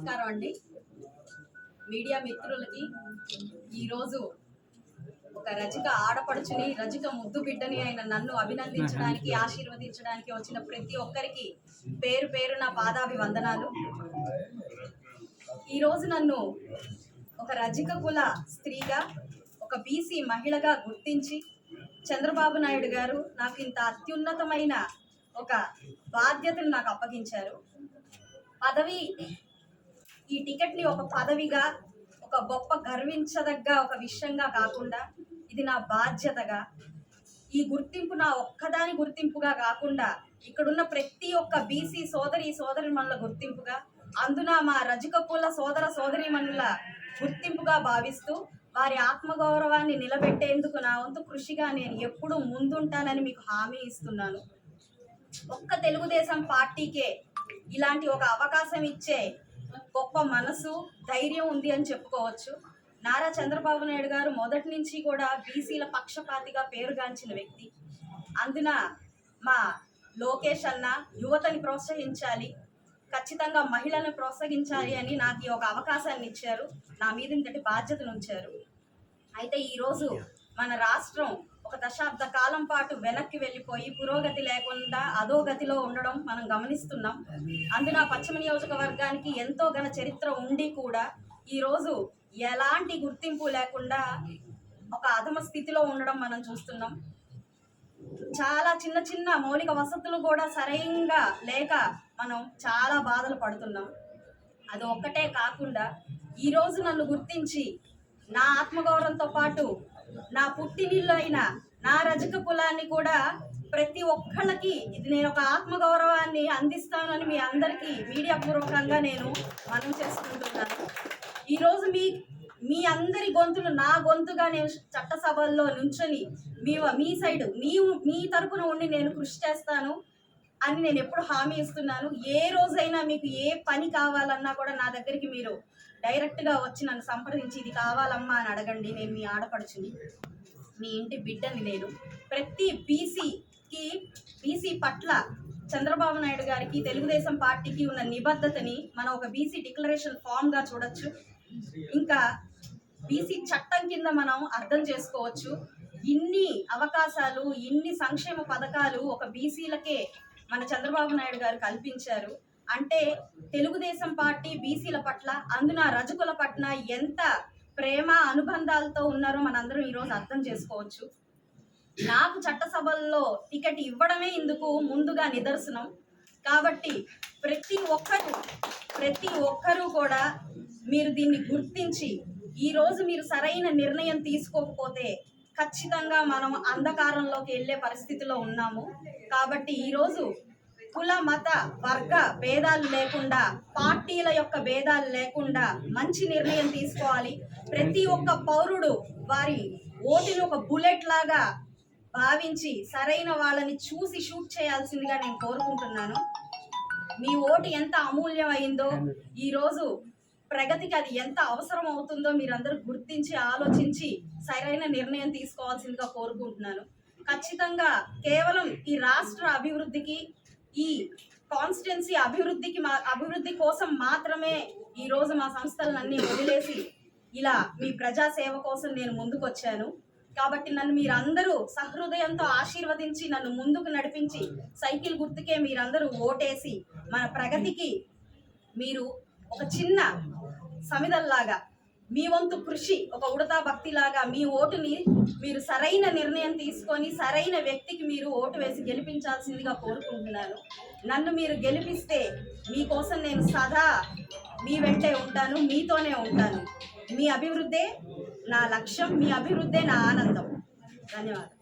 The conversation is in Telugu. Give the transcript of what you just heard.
నమస్కారం అండి. మీడియా మిత్రులకి ఈరోజు ఒక రజిక ఆడపడుచుని రజిక ముద్దు బిడ్డని అయిన నన్ను అభినందించడానికి ఆశీర్వదించడానికి వచ్చిన ప్రతి ఒక్కరికి పేరు పేరు నా పాదాభివందనాలు. ఈరోజు నన్ను ఒక రజిక కుల స్త్రీగా ఒక బీసీ మహిళగా గుర్తించి చంద్రబాబు నాయుడు గారు నాకు ఇంత అత్యున్నతమైన ఒక బాధ్యతను నాకు అప్పగించారు. పదవి ఈ టికెట్ని ఒక పదవిగా ఒక గొప్ప గర్వించదగ్గ ఒక విషయంగా కాకుండా ఇది నా బాధ్యతగా ఈ గుర్తింపు నా ఒక్కదాని గుర్తింపుగా కాకుండా ఇక్కడున్న ప్రతి ఒక్క బీసీ సోదరి సోదరిమణుల గుర్తింపుగా అందున మా రజక కుల సోదర సోదరిమణుల గుర్తింపుగా భావిస్తూ వారి ఆత్మగౌరవాన్ని నిలబెట్టేందుకు నా వంతు కృషిగా నేను ఎప్పుడూ ముందుంటానని మీకు హామీ ఇస్తున్నాను. ఒక్క తెలుగుదేశం పార్టీకే ఇలాంటి ఒక అవకాశం ఇచ్చే గొప్ప మనసు ధైర్యం ఉంది అని చెప్పుకోవచ్చు. నారా చంద్రబాబు నాయుడు గారు మొదటి నుంచి కూడా బీసీల పక్షపాతిగా పేరుగాంచిన వ్యక్తి. అందున మా లోకేష్ అన్న యువతని ప్రోత్సహించాలి ఖచ్చితంగా మహిళలను ప్రోత్సహించాలి అని నాకు ఈ ఒక అవకాశాన్ని ఇచ్చారు. నా మీద ఇంతటి బాధ్యతను ఉంచారు. అయితే ఈరోజు మన రాష్ట్రం ఒక దశాబ్ద కాలం పాటు వెనక్కి వెళ్ళిపోయి పురోగతి లేకుండా అధోగతిలో ఉండడం మనం గమనిస్తున్నాం. అందున పశ్చిమ నియోజకవర్గానికి ఎంతో ఘన చరిత్ర ఉండి కూడా ఈరోజు ఎలాంటి గుర్తింపు లేకుండా ఒక అధమ స్థితిలో ఉండడం మనం చూస్తున్నాం. చాలా చిన్న చిన్న మౌలిక వసతులు కూడా సరైనగా లేక మనం చాలా బాధలు పడుతున్నాం. అది ఒక్కటే కాకుండా ఈరోజు నన్ను గుర్తించి నా ఆత్మగౌరవంతో పాటు నా పుట్టినిల్లు అయిన నా రజక కులాన్ని కూడా ప్రతి ఒక్కళ్ళకి ఇది నేను ఒక ఆత్మగౌరవాన్ని అందిస్తానని మీ అందరికీ మీడియా పూర్వకంగా నేను మనం చేసుకుంటున్నాను. ఈరోజు మీ మీ అందరి గొంతులు నా గొంతుగా నేను చట్టసభల్లో నుంచొని మీ మీ సైడ్ మీ మీ తరపున ఉండి నేను కృషి చేస్తాను. అని నేను ఎప్పుడు హామీ ఇస్తున్నాను. ఏ రోజైనా మీకు ఏ పని కావాలన్నా కూడా నా దగ్గరికి మీరు డైరెక్ట్గా వచ్చి నన్ను సంప్రదించి ఇది కావాలమ్మా అని అడగండి. నేను మీ ఆడపడుచుని మీ ఇంటి బిడ్డని నేను ప్రతి బీసీకి బీసీ పట్ల చంద్రబాబు నాయుడు గారికి తెలుగుదేశం పార్టీకి ఉన్న నిబద్ధతని మనం ఒక బీసీ డిక్లరేషన్ ఫామ్గా చూడొచ్చు. ఇంకా బీసీ చట్టం కింద మనం అర్థం చేసుకోవచ్చు. ఇన్ని అవకాశాలు ఇన్ని సంక్షేమ పథకాలు ఒక బీసీలకే మన చంద్రబాబు నాయుడు గారు కల్పించారు. అంటే తెలుగుదేశం పార్టీ బీసీల పట్ల అందున రజకుల పట్ల ఎంత ప్రేమ అనుబంధాలతో ఉన్నారో మనందరం ఈరోజు అర్థం చేసుకోవచ్చు. నాకు చట్టసభల్లో టికెట్ ఇవ్వడమే ఇందుకు ముందుగా నిదర్శనం. కాబట్టి ప్రతి ఒక్కరు ప్రతి ఒక్కరూ కూడా మీరు దీన్ని గుర్తించి ఈరోజు మీరు సరైన నిర్ణయం తీసుకోకపోతే ఖచ్చితంగా మనం అంధకారంలోకి వెళ్ళే పరిస్థితిలో ఉన్నాము. కాబట్టి ఈరోజు కుల మత వర్గ భేదాలు లేకుండా పార్టీల యొక్క భేదాలు లేకుండా మంచి నిర్ణయం తీసుకోవాలి. ప్రతి ఒక్క పౌరుడు వారి ఓటుని ఒక బుల్లెట్ లాగా భావించి సరైన వాళ్ళని చూసి షూట్ చేయాల్సిందిగా నేను కోరుకుంటున్నాను. మీ ఓటు ఎంత అమూల్యమైందో ఈరోజు ప్రగతికి అది ఎంత అవసరం అవుతుందో మీరందరూ గుర్తించి ఆలోచించి సరైన నిర్ణయం తీసుకోవాల్సిందిగా కోరుకుంటున్నాను. ఖచ్చితంగా కేవలం ఈ రాష్ట్ర అభివృద్ధికి ఈ కాన్స్టిట్యున్సీ అభివృద్ధికి మా అభివృద్ధి కోసం మాత్రమే ఈరోజు మా సంస్థలన్నీ వదిలేసి ఇలా మీ ప్రజాసేవ కోసం నేను ముందుకొచ్చాను. కాబట్టి నన్ను మీరందరూ సహృదయంతో ఆశీర్వదించి నన్ను ముందుకు నడిపించి సైకిల్ గుర్తుకే మీరందరూ ఓటేసి మన ప్రగతికి మీరు ఒక చిన్న సమిదల్లాగా మీ వంతు కృషి ఒక ఉడతా భక్తిలాగా మీ ఓటుని మీరు సరైన నిర్ణయం తీసుకొని సరైన వ్యక్తికి మీరు ఓటు వేసి గెలిపించాల్సిందిగా కోరుకుంటున్నాను. నన్ను మీరు గెలిపిస్తే మీకోసం నేను సదా మీ వెంటే ఉంటాను మీతోనే ఉంటాను. మీ అభివృద్ధే నా లక్ష్యం మీ అభివృద్ధే నా ఆనందం. ధన్యవాదాలు.